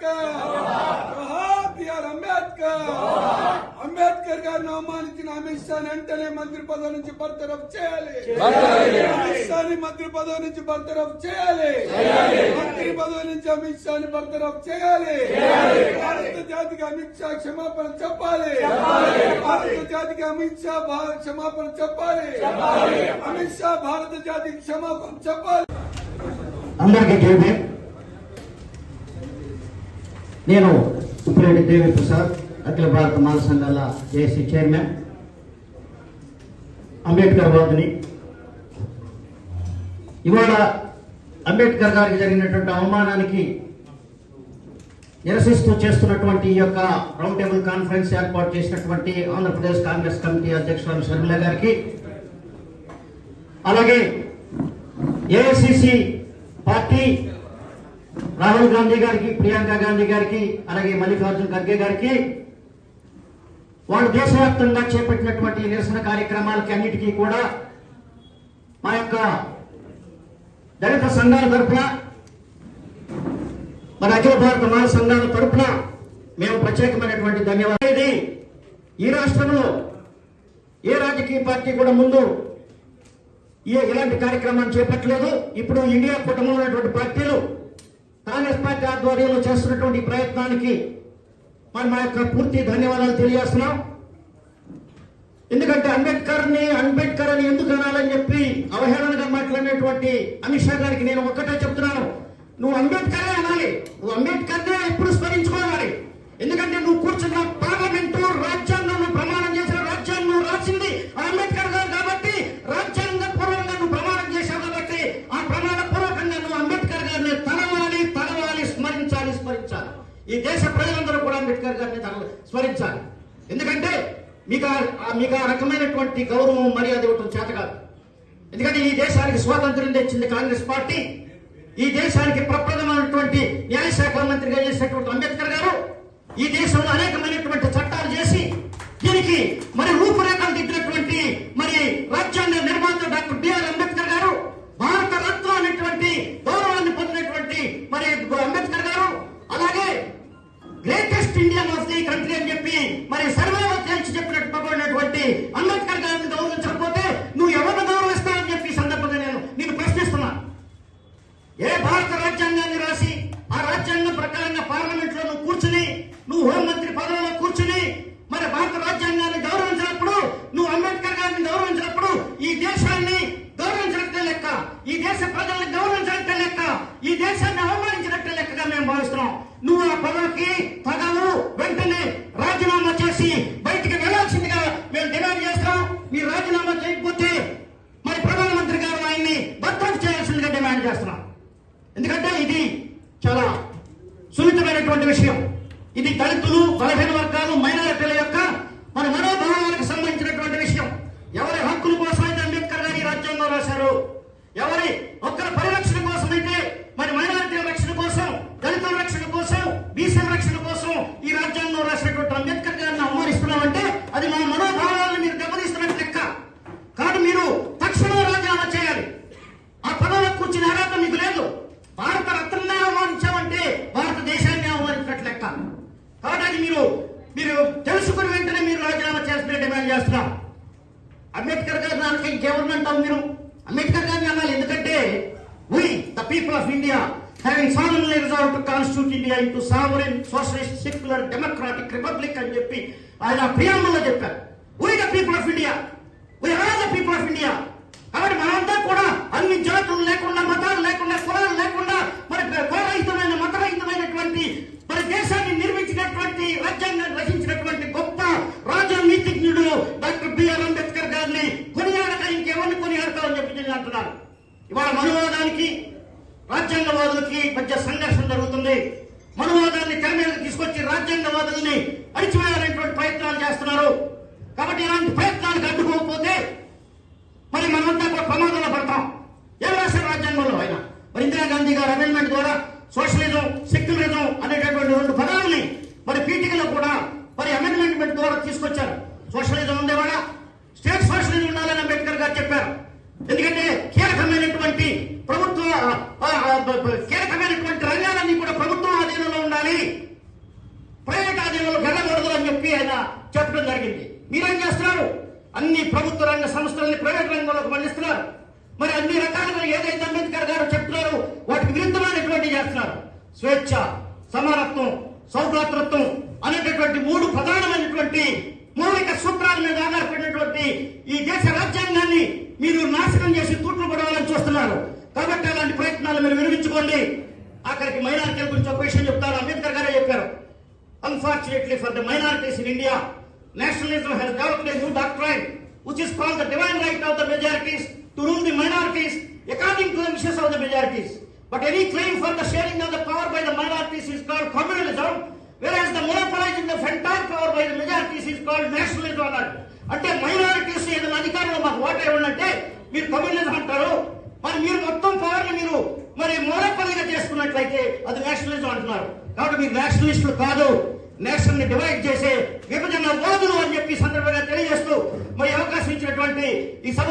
అంబేద్కర్ జోహార్ బిఆర్ అంబేద్కర్ అంబేద్కర్ గారిని అవమానించిన అమిత్ షా వెంటనే మంత్రి పదవి నుంచి బర్తరఫ్ చేయాలి అమిత్ షాని మంత్రి పదవి నుంచి బర్తరఫ్ చేయాలి మంత్రి పదవి నుంచి అమిత్ షాని బర్తరఫ్ చేయాలి భారత జాతికి అమిత్ షా క్షమాపణ చెప్పాలి భారత జాతికి అమిత్ షా భా- క్షమాపణ చెప్పాలి అమిత్ షా భారత జాతికి క్షమాపణ చెప్పాలి అందరికీ జయమే నేను ఉప్పిరెడ్డి దేవి ప్రసాద్ అఖిల భారత మాల సంఘాల ఏసీ చైర్మన్ అంబేద్కర్ వాదిని. ఇవాళ అంబేద్కర్ గారికి జరిగినటువంటి అవమానానికి నిరసిస్తూ చేస్తున్నటువంటి ఈ యొక్క రౌండ్ టేబుల్ కాన్ఫరెన్స్ ఏర్పాటు చేసినటువంటి ఆంధ్రప్రదేశ్ కాంగ్రెస్ కమిటీ అధ్యక్షురాలు షర్మిల గారికి అలాగే ఏఐసిసి పార్టీ రాహుల్ గాంధీ గారికి ప్రియాంక గాంధీ గారికి అలాగే మల్లికార్జున ఖర్గే గారికి వాళ్ళు దేశవ్యాప్తంగా చేపట్టినటువంటి నిరసన కార్యక్రమాలకి అన్నిటికీ కూడా మా యొక్క దళిత సంఘాల తరఫున మన అఖిల భారత మహా సంఘాల తరఫున మేము ప్రత్యేకమైనటువంటి ధన్యవాదాలు. ఈ రాష్ట్రంలో ఏ రాజకీయ పార్టీ కూడా ముందు ఏ ఇలాంటి కార్యక్రమాన్ని చేపట్టలేదు. ఇప్పుడు ఇండియా కుటుంబంలో ఉన్నటువంటి పార్టీలు కాంగ్రెస్ పార్టీ ఆధ్వర్యంలో చేస్తున్నటువంటి ప్రయత్నానికి మరి మా యొక్క పూర్తి ధన్యవాదాలు తెలియజేస్తున్నాం. ఎందుకంటే అంబేద్కర్ని అంబేద్కర్ అని ఎందుకు అనాలని చెప్పి అవహేళనగా మాట్లాడినటువంటి అమిత్ షా గారికి నేను ఒక్కటే చెప్తున్నాను. నువ్వు అంబేద్కరే అనాలి. నువ్వు అంబేద్కర్నే ఎప్పుడు స్మరించుకోవాలి. ఎందుకంటే నువ్వు ఈ దేశ ప్రజలందరూ కూడా అంబేద్కర్ గారిని తల- స్మరించాలి. ఎందుకంటే మీకు ఆ- మీకు ఆ రకమైనటువంటి గౌరవం మర్యాద ఇవ్వటం చేత కాదు. ఎందుకంటే ఈ దేశానికి స్వాతంత్రం తెచ్చింది కాంగ్రెస్ పార్టీ. ఈ దేశానికి ప్రప్రథమైనటువంటి న్యాయశాఖ మంత్రిగా చేసినటువంటి అంబేద్కర్ గారు ఈ దేశంలో అనేకమైనటువంటి చట్టాలు చేసి దీనికి మరి రూపురేఖలు నువ్వు హోంమంత్రి పదవిలో కూర్చుని మరి భారత రాజ్యాంగాన్ని గౌరవించినప్పుడు నువ్వు అంబేద్కర్ గారిని గౌరవించినప్పుడు ఈ దేశాన్ని గౌరవించినట్టే లెక్క. ఈ దేశ ప్రజల్ని గౌరవించినట్టే లెక్క. ఈ దేశాన్ని అవమానించినట్టే లెక్కగా మేము భావిస్తున్నాం. నువ్వు ఆ పదవికి పదవు వెంటనే రాజీనామా చేసి బయటికి వెళ్ళాల్సిందిగా మేము డిమాండ్ చేస్తాం మీరు రాజీనామా చేయకపోతే మరి ప్రధానమంత్రి గారు ఆయన్ని బర్తరఫ్ చేయాల్సిందిగా డిమాండ్ చేస్తున్నాం. ఎందుకంటే ఇది చాలా సున్నితమైనటువంటి విషయం ఇది దళితులు బలహీన వర్గాలు మైనారిటీల యొక్క మన మనోభావాలకు సంబంధించినటువంటి విషయం ఎవరి హక్కుల కోసం అయితే అంబేద్కర్ గారు ఈ రాజ్యాంగం రాశారు ఎవరి ఒక్కరి పరిరక్షణ కోసం అయితే మరి మైనారిటీల రక్షణ కోసం దళితుల రక్షణ కోసం బీసీల రక్షణ కోసం ఈ రాజ్యాంగం రాసినటువంటి అంబేద్కర్ గారిని అవమానిస్తున్నామంటే అది మన మనోభావాలను మీరు దెబ్బతీస్తున్నట్టు లెక్క కాదు మీరు తక్షణమే రాజీనామా చేయాలి ఆ పదవిలో కూర్చుని అర్హత మీకు లేదు భారత రత్నాన్ని అవమానించామంటే భారతదేశాన్ని అవమానించినట్లు లెక్క కాబట్టి అది మీరు మీరు తెలుసుకుని వెంటనే మీరు రాజీనామా చేస్తున్న డిమాండ్ చేస్తున్నాం అంబేద్కర్ గారిని అనక ఇంకెవరిని అంటాం మీరు అంబేద్కర్ గారిని అనాలి ఎందుకంటే వి of India having సాలన్లీ reserve to constitute India into sovereign socialist secular democratic republic అని చెప్పి ఆయన ప్రియాంబుల్లో చెప్పారు. వి the people of India why are the people of India కాబట్టి మనంతా కూడా అన్ని జాతులు లేకుండా మతాలు లేకుండా కులాలు లేకుండా మరి కులరహితమైన మతరహితమైనటువంటి మరి దేశాన్ని నిర్మించినటువంటి రాజ్యాంగాన్ని రచించినటువంటి గొప్ప రాజనీతిజ్ఞుడు డాక్టర్ బిఆర్ అంబేద్కర్ గారిని కొనియాడక ఇంకెవరిని కొనియాడతామని చెప్పి నేను అంటున్నాను. ఇవాళ మనువాదానికి రాజ్యాంగవాదులకి మధ్య సంఘర్షణ జరుగుతుంది. కీలకమైనటువంటి రంగాలన్నీ కూడా ప్రభుత్వం ఆధీనంలో ఉండాలి. ప్రైవేట్ ఆధీనంలో వెళ్ళకూడదు అని చెప్పి ఆయన చెప్పడం జరిగింది. మీరేం చేస్తున్నారు? అన్ని ప్రభుత్వ రంగ సంస్థలని ప్రైవేట్ రంగంలోకి మళ్ళిస్తున్నారు మరి అన్ని రకాలుగా ఏదైతే అంబేద్కర్ గారు చెప్తున్నారు వాటికి విరుద్ధమైనటువంటి చేస్తున్నారు. స్వేచ్ఛ సమానత్వం సౌభాతృత్వం అనేటటువంటి మూడు ప్రధానమైనటువంటి మౌలిక సూత్రాల మీద మీరు విరమించుకోండి ఆఖరికి మైనారిటీల గురించి ఒక విషయం చెప్తారు అంబేద్కర్ గారే చెప్పారు Unfortunately for the minorities in India, nationalism has developed a new doctrine which is called the divine right of the majorities to rule the minorities according to the wishes of the majorities. But any claim for the sharing of the power by the minorities is called communalism, whereas the monopolizing the entire power by the majorities is called nationalism అన్నాడు అంటే minorities ఏదైనా అధికారంలో మాకు vote ఇవ్వాలంటే మీరు communism అంటారు మరి మీరు మొత్తం పవర్ మీరు మరి మోనపల్లిగా చేసినట్లయితే అది నేషనలిజం అంటున్నారు. కాబట్టి మీరు నేషనలిస్టులు కాదు నేషన్ని డివైడ్ చేసే విభజన వాదులు అని చెప్పి సందర్భంగా తెలియజేస్తూ మరి అవకాశం ఇచ్చినటువంటి ఈ సభ